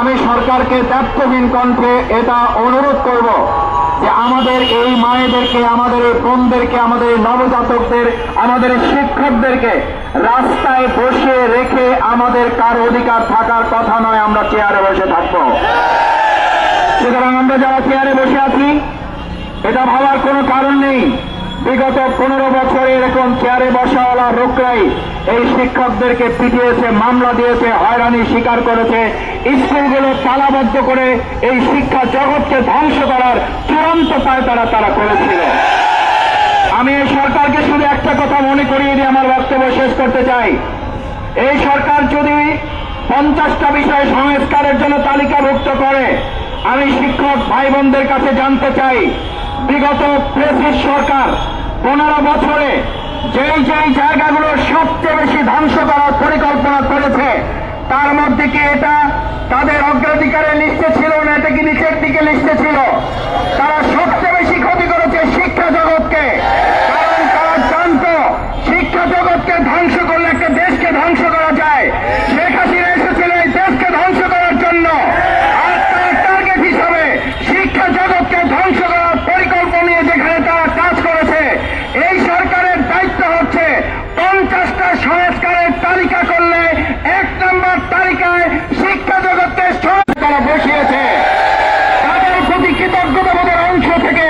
আমি সরকারকে দায়িত্বহীন কণ্ঠে এটা অনুরোধ করব যে আমাদের এই মায়েদেরকে, আমাদের এই বোনদেরকে, আমাদের এই নবজাতকদের, আমাদের শিক্ষকদেরকে রাস্তায় বসে রেখে আমাদের কার অধিকার থাকার কথা নয় আমরা চেয়ারে বসে থাকব। সুতরাং আমরা যারা চেয়ারে বসে আছি, এটা ভাবার কোনো কারণ নেই। বিগত পনেরো বছরে এরকম চেয়ারে বসাওয়ালা লোকরাই এই শিক্ষকদেরকে পিটিয়েছে, মামলা দিয়েছে, হয়রানি স্বীকার করেছে। স্কুলগুলো তালাবদ্ধ করে এই শিক্ষা জগৎকে ধ্বংস করার চূড়ান্ত পায়তারা তারা তারা করেছিল। আমি এই সরকারকে শুধু একটা কথা মনে করিয়ে দিয়ে আমার বক্তব্য শেষ করতে চাই। এই সরকার যদি পঞ্চাশটা বিষয় সংস্কারের জন্য তালিকাভুক্ত করে, আমি শিক্ষক ভাই বোনদের কাছে জানতে চাই। বিগত প্রেসিড সরকার পনেরো বছরে যেই যেই জায়গাগুলো সবচেয়ে বেশি ধ্বংস করার পরিকল্পনা করেছে, তার মধ্যে কি এটা তাদের অগ্রাধিকারের লিস্টে ছিল না? এটা কি নিচের দিকে লিস্টে ছিল তারা সবচেয়ে বেশি ক্ষতি করেছে শিক্ষা জগৎকে কারণ তারা জানত শিক্ষা জগৎকে ধ্বংস করলে একটা দেশকে ধ্বংস করা যায় শেখ হাসিনা এসেছিল এই দেশকে ধ্বংস করার জন্য আর তার টার্গেট হিসাবে শিক্ষা জগৎকে ধ্বংস করার পরিকল্পনা নিয়ে যেখানে তারা কাজ করেছে এই সরকারের দায়িত্ব হচ্ছে পঞ্চাশটা সংস্কারের তালিকা করলে এক নম্বর তালিকায় শিক্ষা জগৎকে সংস্কার তারা বসিয়েছে তাদের প্রতি কৃতজ্ঞতাবোধের অংশ থেকে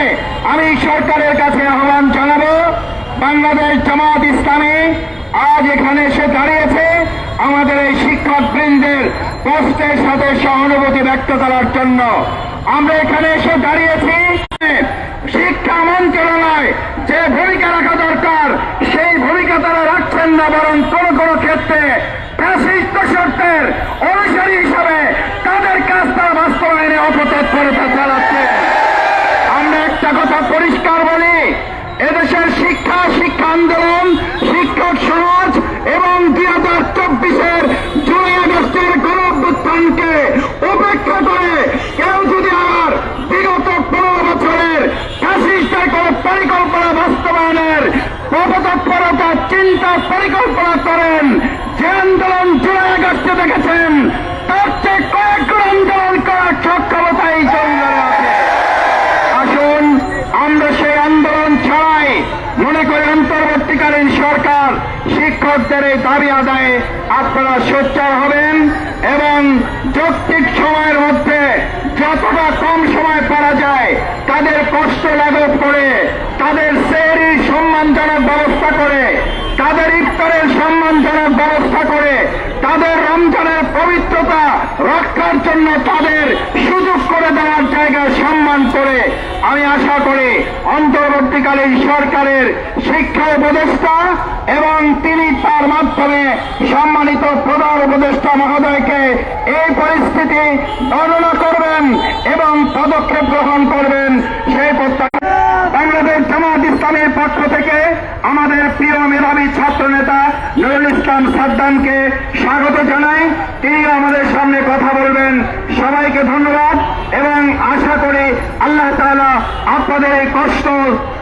আমি সরকারের কাছে আহ্বান জানাব, বাংলাদেশ জামাত ইসলামী আজ এখানে এসে দাঁড়িয়েছে। আমাদের এই শিক্ষক বৃন্দের কষ্টের সাথে সহানুভূতি ব্যক্ত করার জন্য আমরা এখানে এসে দাঁড়িয়েছি। শিক্ষা মন্ত্রণালয় যে ভূমিকা রাখা দরকার, সেই ভূমিকা তারা রাখছেন না, বরং কোন কোন ক্ষেত্রে অনুসারী হিসাবে তাদের কাজ তারা বাস্তবায়নে অপতৎপরতা চালাচ্ছে আমরা একটা কথা পরিষ্কার বলি এদেশের শিক্ষা শিক্ষা আন্দোলন, শিক্ষক সমাজ এবং দুই হাজার চব্বিশের জুলাই আগস্টের গণঅভ্যুত্থানকে উপেক্ষা করে কেউ যদি আর বিগত পনেরো বছরের ফ্যাসিস্টের কোন পরিকল্পনা বাস্তবায়নের অপতৎপরতা চিন্তা, পরিকল্পনা করেন, যে আন্দোলন জুলাই আগস্টে দেখেছেন, তার চেয়ে কয়েক আন্দোলন করার সক্ষমতা এই জঙ্গলে আছে আসুন আমরা সেই আন্দোলন ছাড়াই মনে করি অন্তর্বর্তীকালীন সরকার শিক্ষকদের এই দাবি আদায়ে আপনারা সোচ্চার হবেন এবং যৌক্তিক সময়ের মধ্যে যতটা কম সময় পারা যায়, তাদের কষ্ট লাঘব করে, তাদের সেরি সম্মানজনক ব্যবস্থা করে, তাদের ইফতারের সম্মানজনক ব্যবস্থা করে তাদের রমজানের পবিত্রতা রক্ষার জন্য তাদের সুযোগ করে দেওয়ার জায়গায় সম্মান করে আমি আশা করি অন্তর্বর্তীকালীন সরকারের শিক্ষা উপদেষ্টা এবং তিনি তার মাধ্যমে সম্মানিত প্রধান উপদেষ্টা মহোদয়কে এই পরিস্থিতি বর্ণনা করবেন এবং পদক্ষেপ গ্রহণ করবেন সেই প্রত্যাশা বাংলাদেশ জামাত ইসলামের পক্ষ থেকে আমাদের প্রিয় মেধাবী ছাত্র নেতা নুরুল ইসলাম সাদ্দামকে স্বাগত জানাই। তিনি আমাদের সামনে কথা বলবেন। সবাইকে ধন্যবাদ এবং আশা করি আল্লাহ তালা আপনাদের এই কষ্ট,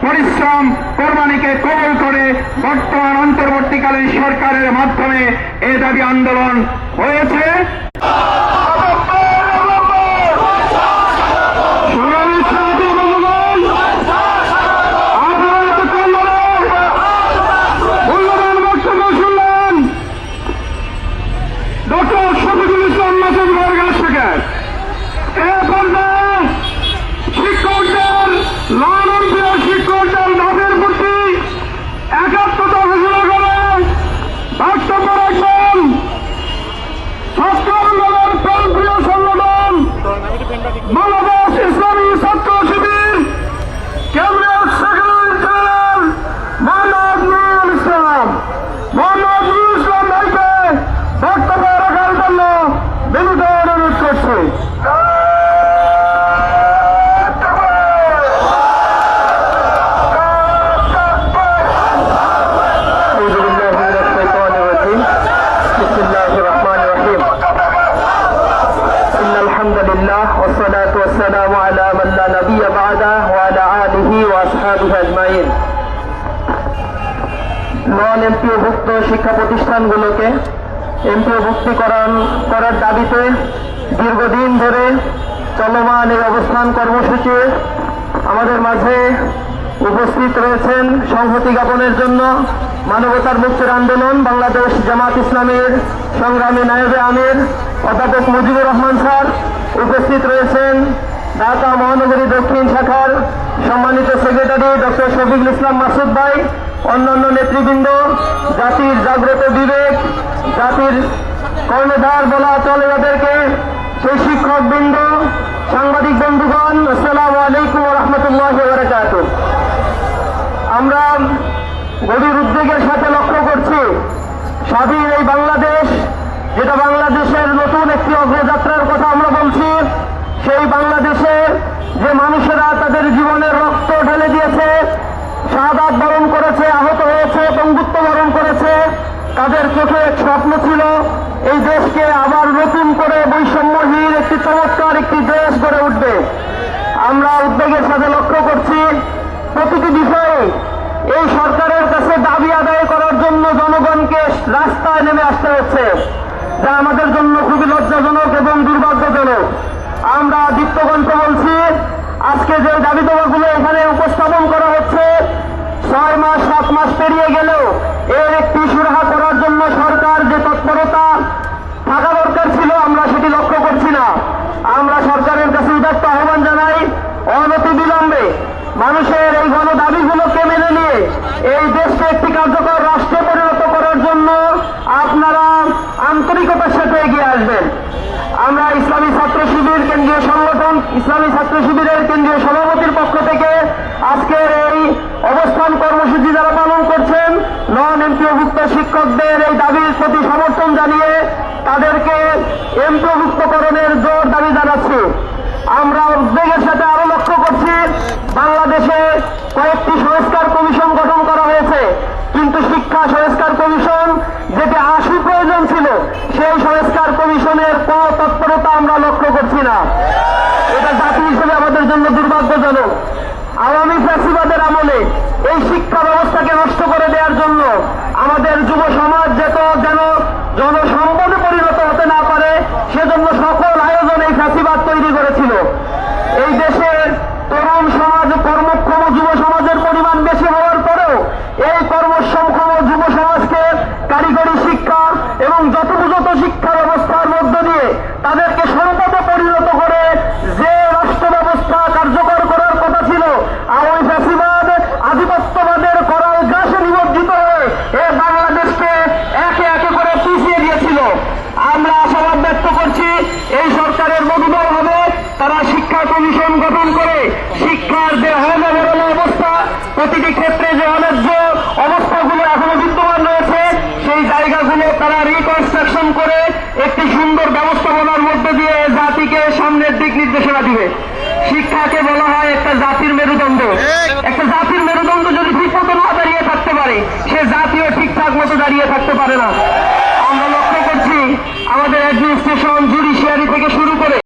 পরিশ্রম, কোরবানিকে কবল করে বর্তমান অন্তর্বর্তীকালীন সরকারের মাধ্যমে এ দাবি আন্দোলন হয়েছে। والسلام على من لا نبي بعده وعلى آله وأصحابه أجمعين নন এমপিওভুক্ত শিক্ষা প্রতিষ্ঠানগুলোকে এমপিওভুক্তিকরণ করার দাবিতে দীর্ঘদিন ধরে চলমান এই অবস্থান কর্মসূচি আমাদের মাঝে উপস্থিত রয়েছেন সংহতি জ্ঞাপনের জন্য মানবতার মুক্তির আন্দোলন বাংলাদেশ জামাত ইসলামের সংগ্রামী নায়বে আমির অধ্যাপক মুজিবুর রহমান স্যার উপস্থিত রয়েছেন ঢাকা মহানগরী দক্ষিণ শাখার সম্মানিত সেক্রেটারি ডক্টর শফিকুল ইসলাম মাসুদ ভাই, অন্যান্য নেতৃবৃন্দ, জাতির জাগ্রত বিবেক, জাতির কর্ণধার বলা চলে যাদেরকে সেই শিক্ষক বৃন্দ সাংবাদিক বন্ধুগণ, আসসালামু আলাইকুম রহমতুল্লাহ বারকাত আমরা গভীর উদ্বেগের সাথে লক্ষ্য করছি, স্বাধীন এই বাংলাদেশ, যেটা বাংলাদেশের নতুন একটি অগ্রযাত্রার কথা আমরা বলছি, সেই বাংলাদেশে যে মানুষেরা তাদের জীবনের রক্ত ঢেলে দিয়েছে শাহাদাত বরণ করেছে, আহত হয়েছে বন্ধুত্ব বরণ করেছে, তাদের চোখে এক স্বপ্ন ছিল, এই দেশকে আবার নতুন করে বৈষম্যহীন একটি চমৎকার একটি দেশ গড়ে উঠবে। আমরা উদ্বেগের সাথে লক্ষ্য করছি, প্রতিটি বিষয়ে এই সরকারের কাছে দাবি আদায় করার জন্য জনগণকে রাস্তায় নেমে আসতে হচ্ছে। যা আমাদের জন্য খুবই লজ্জাজনক এবং দুর্ভাগ্যজনক। আমরা দীপ্তকণ্ঠ বলছি, আজকে যে দাবি দাবাগুলো এখানে উপস্থাপন করা হচ্ছে, ছয় মাস, সাত মাস পেরিয়ে গেলেও এর একটি সুরাহা করার জন্য সরকার যে তৎপরতা থাকা দরকার ছিল আমরা সেটি লক্ষ্য করছি না আমরা সরকারের কাছে উদাত্ত আহ্বান জানাই অনতি বিলম্বে মানুষের এই গণ দাবিগুলোকে মেনে নিয়ে এই দেশকে একটি কার্যকর রাষ্ট্রে পরিণত করার জন্য আপনারা আন্তরিকতার সাথে এগিয়ে আসবেন আমরা ইসলামী ছাত্র শিবির কেন্দ্রীয় সংগঠন ইসলামী ছাত্র শিবিরের কেন্দ্রীয় সভাপতির পক্ষ থেকে আজকের এই অবস্থান কর্মসূচি যারা পালন করছেন নন এমপিওভুক্ত শিক্ষকদের এই দাবির প্রতি সমর্থন জানিয়ে তাদেরকে এমপিওভুক্তকরণের জোর দাবি জানাচ্ছি। আমরা উদ্বেগের সাথে আরও লক্ষ্য করছি, বাংলাদেশে কয়েকটি সংস্কার কমিশন গঠন করা হয়েছে। কিন্তু শিক্ষা সংস্কার কমিশন যেটি আশু প্রয়োজন ছিল, সেই সংস্কার কমিশনের কোনো তৎপরতা আমরা লক্ষ্য করছি না। আমাদের জন্য দুর্ভাগ্যজনক। আওয়ামী ফ্যাসিবাদের আমলে এই শিক্ষা ব্যবস্থাকে নষ্ট করে দেওয়ার জন্য আমাদের যুব সমাজ যেত যেন জনসম্পদে পরিণত হতে না পারে সেজন্য সকল আয়োজন এই ফ্যাসিবাদ তৈরি করেছিল এই দেশের তরুণ সমাজ কর্মক্ষম যুব সমাজের পরিমাণ বেশি হওয়ার পরেও এই কর্মক্ষম যুব সমাজকে কারিগরি শিক্ষা এবং যথোপযত শিক্ষা ব্যবস্থার মধ্য দিয়ে তাদেরকে সম্পদে পরিণত করে যে রাষ্ট্র ব্যবস্থা কার্যকর করার কথা ছিল আওয়ামী ফ্যাসিবাদ আধিপত্যবাদের করাল গ্রাসে নিমজ্জিত হয়ে এ বাংলাদেশকে একে একে করে পিছিয়ে দিয়েছিল আমরা আশাবাদ ব্যক্ত করছি এই সরকারের মনোবল হবে তারা শিক্ষা কমিশন গঠন করে শিক্ষার যে হলবরল অবস্থা প্রতিটি ক্ষেত্রে যে অন্যায্য অবস্থাগুলো এখনও বিদ্যমান রয়েছে সেই জায়গাগুলো তারা রিকনস্ট্রাকশন করে একটি সুন্দর ব্যবস্থাপনার মধ্যে দিয়ে সামনের দিক নির্দেশনা দিবে। শিক্ষাকে বলা হয় একটা জাতির মেরুদণ্ড। একটা জাতির মেরুদণ্ড যদি ঠিক মতো না দাঁড়িয়ে থাকতে পারে সে জাতিও ঠিকঠাক মতো দাঁড়িয়ে থাকতে পারে না। আমরা লক্ষ্য করছি আমাদের অ্যাডমিনিস্ট্রেশন জুডিশিয়ারি থেকে শুরু করে